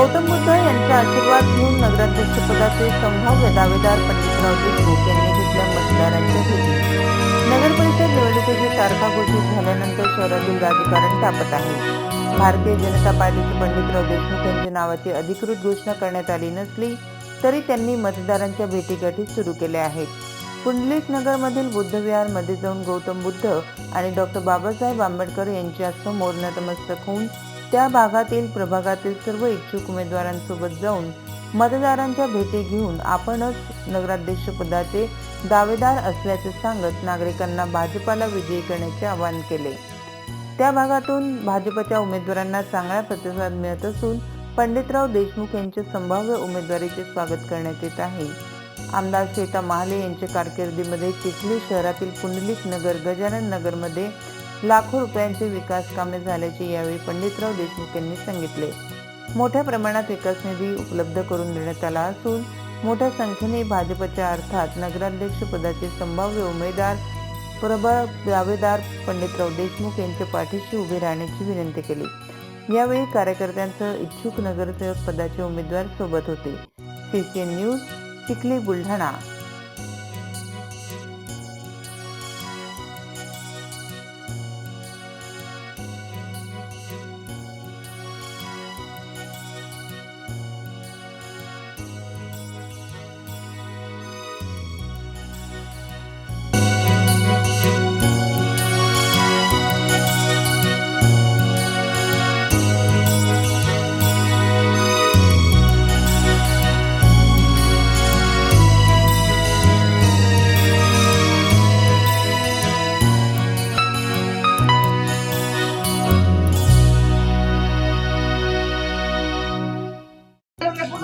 Gautam Buddha यांचा आशीर्वाद घेऊन नगराध्यक्षपदाचे संभाव्य दावेदार पंडितराव देशमुख यांनी घेतल्या मतदारांच्या भेटी. नगर परिषद निवडणुकीची तारखा घोषित झाल्यानंतर शहरातील राजकारण तापत आहे. भारतीय जनता पार्टीचे पंडितराव देशमुख यांच्या नावाची अधिकृत घोषणा करण्यात आली नसली तरी त्यांनी मतदारांच्या भेटीगाठी सुरू केल्या आहेत. पुंडलिक नगरमधील बुद्धविहारमध्ये जाऊन गौतम बुद्ध आणि डॉक्टर बाबासाहेब आंबेडकर यांच्या समोर नतमस्तक होऊन त्या भागातील प्रभागातील सर्व इच्छुक उमेदवारांसोबत जाऊन मतदारांच्या भेटी घेऊन आपणच नगराध्यक्ष पदाचे दावेदार असल्याचे सांगत नागरिकांना भाजपाला विजयी करण्याचे आवाहन केले. त्या भागातून भाजपच्या उमेदवारांना चांगला प्रतिसाद मिळत असून पंडितराव देशमुख यांच्या संभाव्य उमेदवारीचे स्वागत करण्यात येत आहे. आमदार श्वेता महाले यांच्या कारकिर्दीमध्ये चिखली शहरातील पुंडलिक नगर गजानन नगरमध्ये लाखो रुपयांचे विकास कामे झाल्याचे यावेळी पंडितराव देशमुख यांनी सांगितले. मोठ्या प्रमाणात विकास निधी उपलब्ध करून देण्यात आला असून मोठ्या संख्येने भाजपच्या अर्थात नगराध्यक्ष पदाचे संभाव्य उमेदवार प्रबळ दावेदार पंडितराव देशमुख यांच्या पाठीशी उभे राहण्याची विनंती केली. यावेळी कार्यकर्त्यांसह इच्छुक नगरसेवक पदाचे उमेदवार सोबत होते. CCN news Chikhli Buldhana.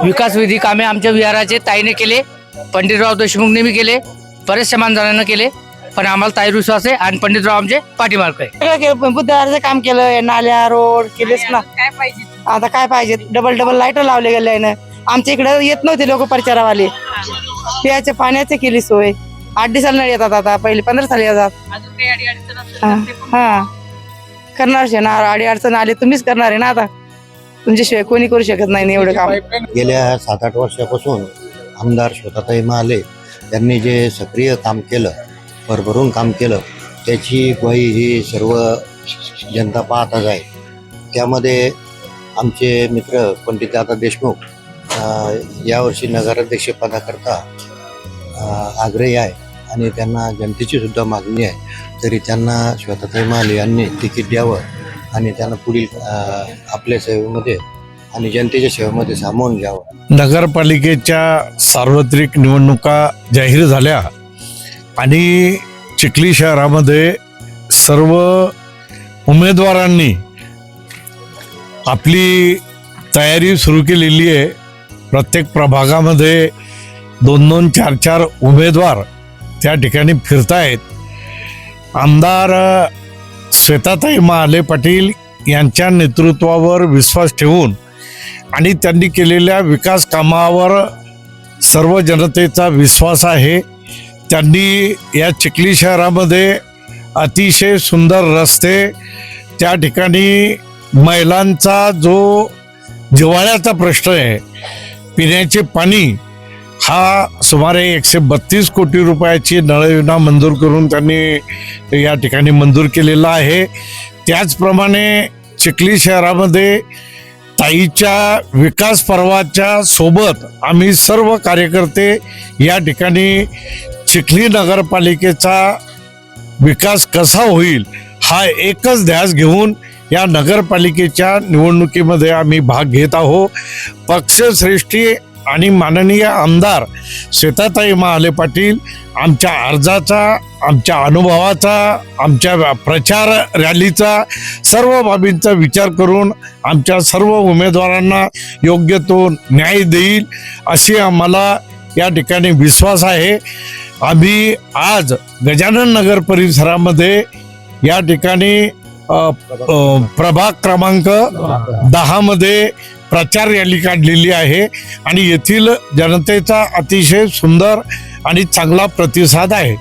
विकास विधी कामे आमच्या विहाराचे ताईने केले पंडितराव देशमुखने बी केले बरेचशा माणसांना केले पण आम्हाला ताईर विश्वास आहे आणि पंडितराव आमचे पाठीमार्ग आहे. बुद्धवाराचं काम केलं नाल्या रोड केलेच ना. आता काय पाहिजे? डबल डबल लाइट लावले गेले ना. आमच्या इकडे येत नव्हते लोक प्रचारावाले. पियाच्या पाण्याची केली सोय. आठ दिवसाला नाही येतात आता पहिले पंधरा साली येतात. हा, हा. करणार ना आडी अडचण आली तुम्हीच करणार आहे ना आता. तुमच्याशिवाय कोणी करू शकत नाही ना एवढं काम. गेल्या सात आठ वर्षापासून आमदार श्वेताताई महाले यांनी जे सक्रिय काम केलं भरभरून काम केलं त्याची ग्वाही ही सर्व जनता पाहतच आहे. त्यामध्ये आमचे मित्र पंडितदादा देशमुख अं, यावर्षी नगराध्यक्ष पदाकरता अं, आग्रही आहे आणि त्यांना जनतेची सुद्धा मागणी आहे. तरी त्यांना श्वेताताई महाले यांनी तिकीट द्यावं आणि त्यांना पुढील आपल्या सेवेमध्ये आणि जनतेच्या सेवेमध्ये सामावून घ्यावं. नगरपालिकेच्या सार्वत्रिक निवडणुका जाहीर झाल्या आणि चिखली शहरामध्ये सर्व उमेदवारांनी आपली तयारी सुरू केलेली आहे. प्रत्येक प्रभागामध्ये दोन दोन चार चार उमेदवार त्या ठिकाणी फिरतायत. आमदार श्वेताताई महाले पाटील यांच्या नेतृत्वावर विश्वास ठेवून आणि त्यांनी केलेल्या विकास कामावर सर्व जनतेचा विश्वास आहे. त्यांनी या चिखली शहरामध्ये अतिशय सुंदर रस्ते त्या ठिकाणी महिलांचा जो जिवाळ्याचा प्रश्न आहे पिण्याचे पाणी हा सुमारे एकशे बत्तीस कोटी रुपयाची नळयोजना मंजूर करून त्यांनी या ठिकाणी मंजूर केलेला आहे. त्याचप्रमाणे चिखली शहरामध्ये ताईच्या विकास पर्वाच्या सोबत आम्ही सर्व कार्यकर्ते या ठिकाणी चिखली नगरपालिकेचा विकास कसा होईल हा एकच ध्यास घेऊन या नगरपालिकेच्या निवडणुकीमध्ये आम्ही भाग घेत आहोत. पक्षश्रेष्ठी आणि माननीय आमदार श्वेताताई महाले पाटील आमच्या अर्जाचा आमच्या अनुभवाचा आमच्या प्रचार रॅलीचा सर्व बाबींचा विचार करून आमच्या सर्व उमेदवारांना योग्य तो न्याय देईल अशी आम्हाला या ठिकाणी विश्वास आहे. आम्ही आज गजानन नगर परिसरामध्ये या ठिकाणी प्रभाग क्रमांक दहामध्ये प्रचार रॅली काढलेली आहे. आणि येथील जनतेचा अतिशय सुंदर आणि चांगला प्रतिसाद आहे.